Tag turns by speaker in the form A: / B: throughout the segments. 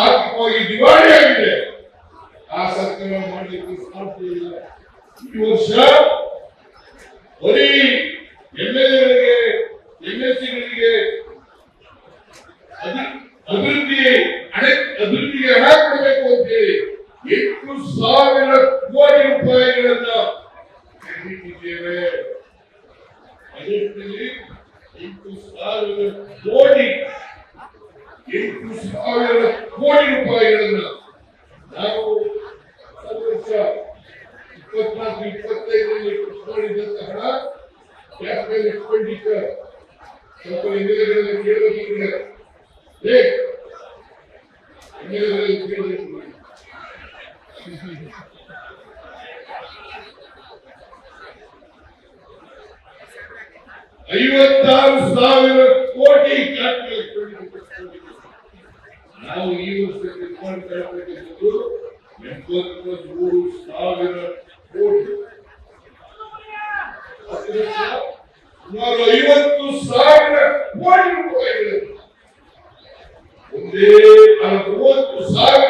A: ಆರ್ಥಿಕವಾಗಿ ದಿವಾಳಿ ಆಗಿದೆ ಆ ಸರ್ಕಾರ ಮಾಡಲಿಕ್ಕೆ ಸಾಧ್ಯ ಇಲ್ಲ. ಈ ವರ್ಷ ಬರೀ ಎಂಎಲ್ಎಗಳಿಗೆ, ಎಂಎಸ್ಸಿಗಳಿಗೆ ಅಭಿವೃದ್ಧಿ ಹಣೆ, ಅಭಿವೃದ್ಧಿಗೆ ಹಣ ಕೊಡಬೇಕು ಅಂತ ಹೇಳಿ ಎಂಟು ಸಾವಿರ ಕೋಟಿ ರೂಪಾಯಿಗಳನ್ನ ಬಜೆಟ್ನಲ್ಲಿ ಎಂಟು ಸಾವಿರ ಕೋಟಿ ಕೋಟಿ ರೂಪಾಯಿಗಳನ್ನ ನಾವು ವರ್ಷ ಇಪ್ಪತ್ನಾಲ್ಕು, ಇಪ್ಪತ್ತೈದರಲ್ಲಿ ಹಣ ಕ್ಯಾಪಿಟಲ್ ಎಕ್ಸ್ಪೆಂಡಿಚರ್ ಸ್ವಲ್ಪ ಹಿನ್ನೆಲೆಗಳಲ್ಲಿ ಕೇಳಬೇಕಿದೆ ಹಿನ್ನೆಲೆಗಳಲ್ಲಿ ಕೇಳಬೇಕು ಐವತ್ತಾರು ಸಾವಿರ ಕೋಟಿ ಕ್ಯಾಪಿಟಲ್ ಎಕ್ಸ್ಪೆಂಡಿಚರ್ ನಾವು ಈ ವರ್ಷ ನಿರ್ಮಾಣ ಎಪ್ಪತ್ಮೂರು ಸಾವಿರ ಕೋಟಿ. ಸುಮಾರು ಐವತ್ತು ಸಾವಿರ ಕೋಟಿ ಒಂದೇ ಮೂವತ್ತು ಸಾವಿರ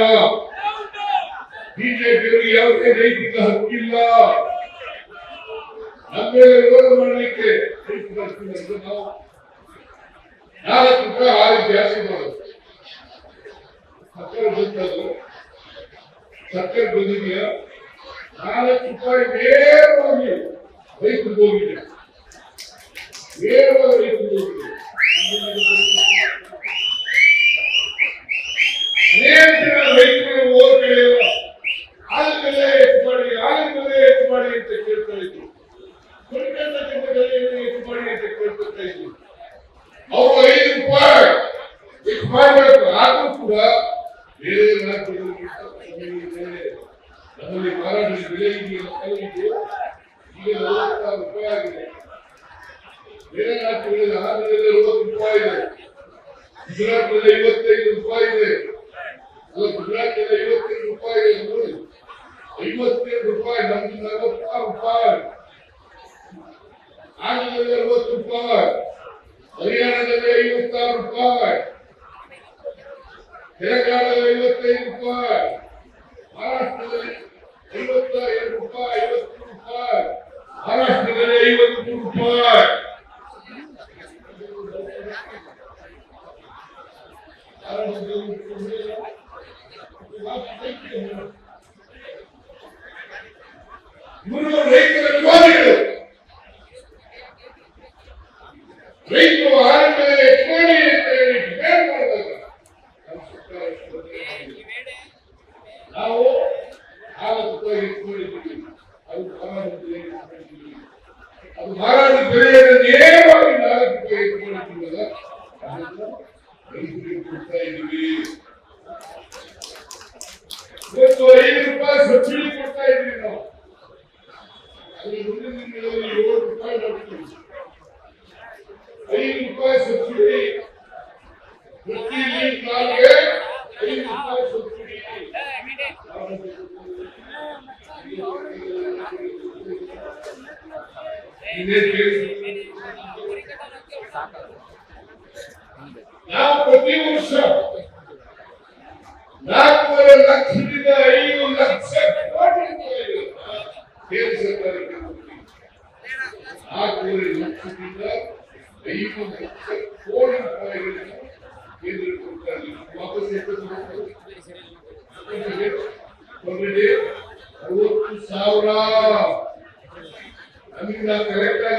A: ಅವರು ಕಾರಣ ಬಿಜೆಪಿಯವರಿಗೆ ಯಾವುದೇ ನೈತಿಕ ಹಕ್ಕಿಲ್ಲ. ನಮ್ಮೇಲೆ ವಿರೋಧ ಮಾಡಲಿಕ್ಕೆ ನೈತಿಕ ಹಕ್ಕಿಲ್ಲ ನಾವು ನಾಲ್ಕು ಹಾಲು ಜಾಸ್ತಿ ಮಾಡೋದು ಸಕ್ಕರೆ ಬಂತದ್ದು ಸಕ್ಕರೆ ಬಂದಿದೆಯಾ ನಾಲ್ಕು ರೂಪಾಯಿ ನೇರವಾಗಿ ರೈತರಿಗೆ ಹೋಗಿದೆ. ನೇರವಾಗಿ ಕೂಡ ಬೇರೆ ರಾಜ್ಯಗಳಿಗಿಂತ ಕಮ್ಮಿ ಇದೆ ನಮ್ಮಲ್ಲಿ ಮಾರಾಟದ ಬೆಲೆ ಇದೆಯಲ್ಲ ಕಲ್ಲಿಗೆ ಈಗ ನಲವತ್ತಾರು ರೂಪಾಯಿ ಆಗಿದೆ ಬೇರೆ ರಾಜ್ಯಗಳಲ್ಲಿ ಆಂಧ್ರದಲ್ಲಿ ಅರವತ್ತು ರೂಪಾಯಿ ಇದೆ ಗುಜರಾತ್ನಲ್ಲಿ ಐವತ್ತೈದು ರೂಪಾಯಿ ಇದೆ ಅಲ್ಲ ಗುಜರಾತ್ನಲ್ಲಿ ಐವತ್ತೈದು ರೂಪಾಯಿ ಇದೆ ನೋಡಿ ಐವತ್ತೇಳು ರೂಪಾಯಿ ನಮ್ದು ನಲವತ್ತಾರು ರೂಪಾಯಿ ಆಂಧ್ರದಲ್ಲಿ ಅರವತ್ತು ರೂಪಾಯಿ ಹರಿಯಾಣದಲ್ಲಿ ಐವತ್ತಾರು ರೂಪಾಯಿ ತೆಲಂಗಾಣದಲ್ಲಿ ಐವತ್ತೈದು ರೂಪಾಯಿ ಮಹಾರಾಷ್ಟ್ರದಲ್ಲಿ ಐವತ್ತ ಎರಡು ರೂಪಾಯಿ ಐವತ್ತು ರೂಪಾಯಿ ಮಹಾರಾಷ್ಟ್ರದಲ್ಲಿ ಐವತ್ತು ರೂಪಾಯಿ ಇವರು ರೈತರ ವಿರೋಧಿಗಳು ರೈತರು ಆಹಾರ ಬೆಲೆ ಹೆಚ್ಚು ಮಾಡಿ ಅಂತ ಹೇಳಿ ಡಿಮ್ಯಾಂಡ್ ಮಾಡಿದಾಗ ನಮ್ಮ ಸರ್ಕಾರ ಸ್ಪಂದನೆ ಮಾಡಿದೆ. ನಾವು ನಾಲ್ಕು ರೂಪಾಯಿ ಹೆಚ್ಚು ಮಾಡಿದ್ದೀವಿ ಅದು ಮಾರಾಟ ಬೆಲೆ ಹೆಚ್ಚು ಮಾಡಿದ್ದೀವಿ ಅದು ಮಾರಾಟ ನಾವು ಪ್ರತಿ ವರ್ಷ ನಾಲ್ಕೂವರೆ ಲಕ್ಷದಿಂದ ಐದು ಲಕ್ಷ ಕೋಟಿ ರೂಪಾಯಿಗಳು ಕೇಂದ್ರ ಸರ್ಕಾರಕ್ಕೆ ಕೊಡ್ತೀವಿ. ನಾಲ್ಕೂವರೆ ಲಕ್ಷದಿಂದ ಐದು ಲಕ್ಷ ಕೋಟಿ ರೂಪಾಯಿಗಳನ್ನು ಕೇಂದ್ರ ಕೊಡ್ತಾರೆ ವಾಪಸ್ ಎಷ್ಟು